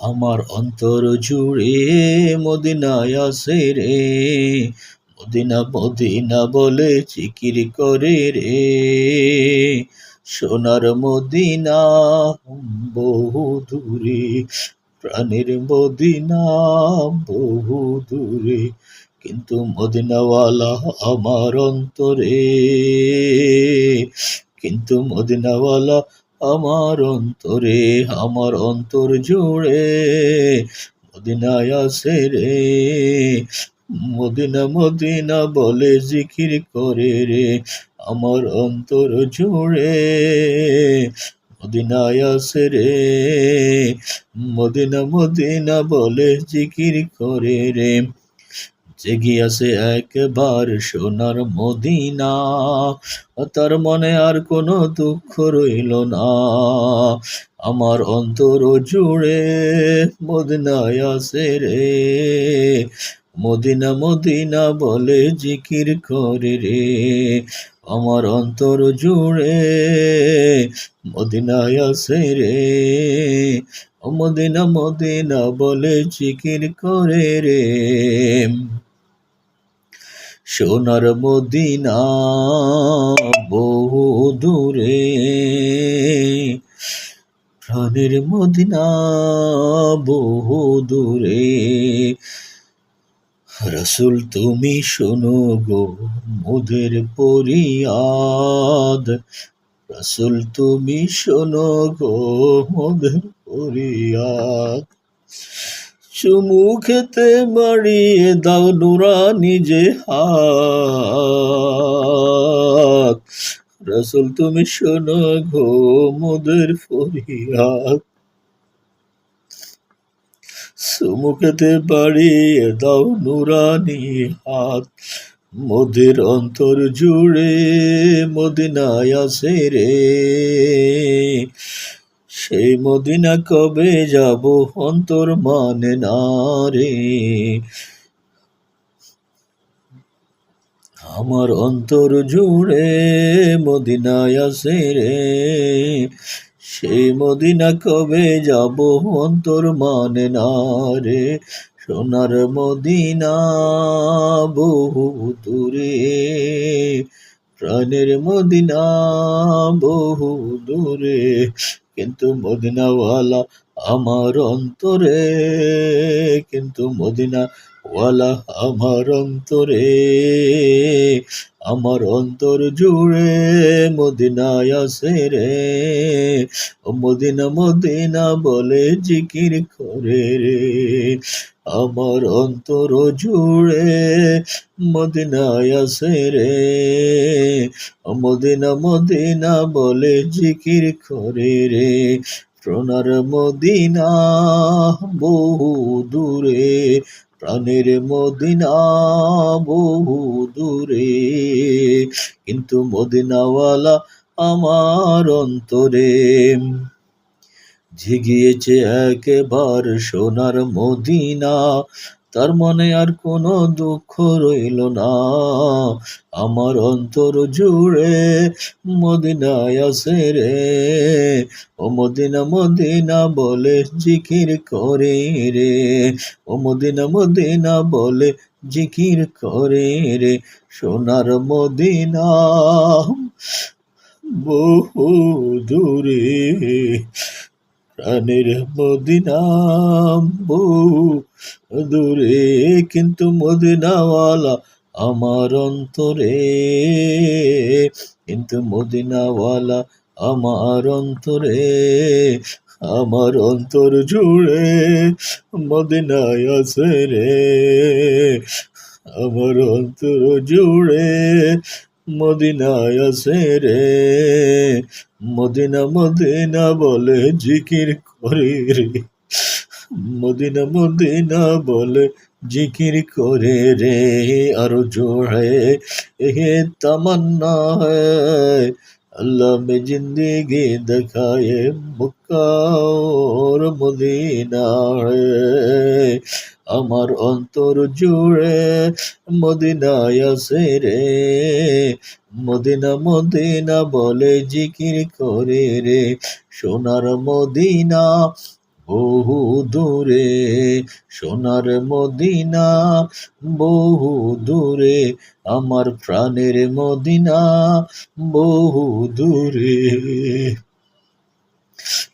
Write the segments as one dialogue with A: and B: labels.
A: আমার অন্তর জুড়ে মদিনায় আসে রে। মদিনা মদিনা বলে চিকির করে রে। সোনার মদিনা বহু দূরে। প্রাণের মদিনা বহু দূরে। কিন্তু মদিনাওয়ালা আমার অন্তরে। কিন্তু মদিনাওয়ালা আমার অন্তরে, আমার অন্তর জুড়ে মদিনায় আসে রে। মদিনা মদিনা বলে জিকির করে রে, আমার অন্তর জুড়ে মদিনায় আসে রে। মদিনা মদিনা বলে জিকির করে রে। জেগিয়াছে একবার সোনার মদিনা তার মনে আর কোনো দুঃখ রইল না। আমার অন্তর জুড়ে মদিনায় আসে রে। মদিনা মদিনা বলে জিকির করে রে। আমার অন্তর জুড়ে মদিনায় আসে রে। মদিনা মদিনা বলে জিকির করে রে। সোনার মদিনা বহু দূরে। প্রাণের মদিনা বহু দূরে। রসুল, তুমি শোনো গো মোদের পরিয়াদ রসুল, তুমি শোনো গো মোদের পরিয়াদ চুমু খেতে বাড়িয়ে দাও নুরা নিজে হাত। রসুল, তুমি শোনো গো মোদের ফরিয়াদ। সুমুখেতে বাড়িয়ে দাও নুরানি হাত। মোদের অন্তর জুড়ে মদিনায় আসে রে। সেই মদিনা কবে যাব অন্তর মানে না রে? আমার অন্তর জুড়ে মদিনায় আসে রে। সেই মদিনা কবে যাব অন্তর মানে না রে? সোনার মদিনা বহু দূরে। প্রাণের মদিনা বহু দূরে। কিন্তু মদিনাওয়ালা আমার অন্তরে, কিন্তু মদিনা ওয়ালা আমার অন্তরে। আমার অন্তর জুড়ে মদিনায় আসে রে। মদিনা মদিনা বলে জিকির করে রে। আমার অন্তর জুড়ে মদিনায় আসে রে। মদিনা মদিনা বলে জিকির করে রে। সোনার মদিনা বহু দূরে, প্রাণের মদিনা বহু দূরে। কিন্তু মদিনাওয়ালা আমার অন্তরে ঝিগিয়েছে একেবার সোনার মদিনা তার মনে আর কোনো দুঃখ রইল না। আমার অন্তর জুড়ে মদিনায় আসে রে। ও মদিনা মদিনা বলে জিকির করে রে। ও মদিনা মদিনা বলে জিকির করে রে। সোনার মদিনা বহু দূরে প্রাণের মদিনা বহু দূরে, কিন্তু মদিনাওয়ালা আমার অন্তরে। কিন্তু মদিনাওয়ালা আমার অন্তরে, আমার অন্তর জুড়ে মদিনায় আছে রে। আমার অন্তর জুড়ে মদিনায় আছে রে। মদিনা মদিনা বলে জিকির করে রে। মদিনা মদিনা বলে জিকির করে রে। আরও জোড়ে এ তামান্না है अल्लाह में जिंदगी दिखाए मक्का और মদিনা है আমার অন্তর জুড়ে মদিনায় আছে রে মদিনা মদিনা বলে জিকির করে রে সোনার মদিনা বহু দূরে, সোনার মদিনা, বহু দূরে, আমার প্রাণের মদিনা, বহু দূরে।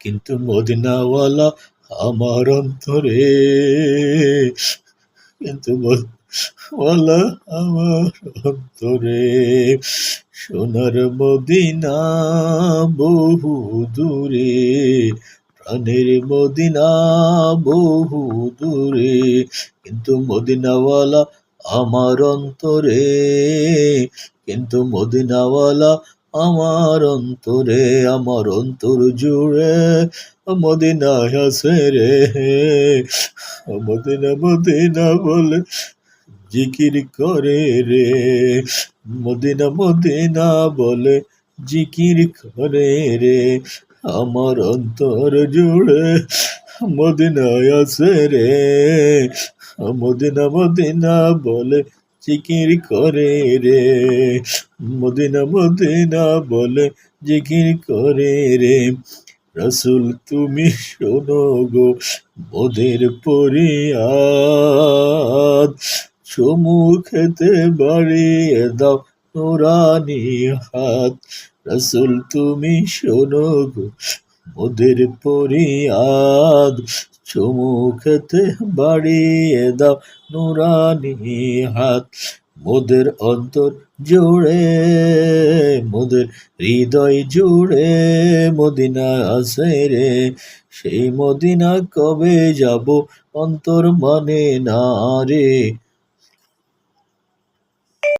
A: কিন্তু মদিনাওয়ালা আমার অন্তরে, কিন্তু মদিনাওয়ালা আমার অন্তরে, সোনার মদিনা বহু দূরে প্রাণের মদিনা বহু দূরে, কিন্তু মদিনাওয়ালা আমার অন্তরে, কিন্তু মদিনাওয়ালা আমার অন্তরে, আমার অন্তর জুড়ে মদিনা আছে রে। মদিনা মদিনা বলে জিকির করে রে। মদিনা মদিনা বলে জিকির করে রে, আমার অন্তর জুড়ে মদিনায় আছে রে। মদিনা মদিনা বলে জিকির করে রে। মদিনা মদিনা বলে জিকির করে রে। রসুল, তুমি শোনো গো মোদের পরিয়াদ। সমুখেতে বাড়িয়ে দাও নোরানি হাত রসুল, তুমি শোনো গো, মোদের পরিয়াদ। সমুখেতে বাড়িয়ে দাও নুরানি হাত। মোদের অন্তর জুড়ে, মোদের হৃদয় জুড়ে মদিনা আছে রে। সেই মদিনা কবে যাব অন্তর মানে না রে।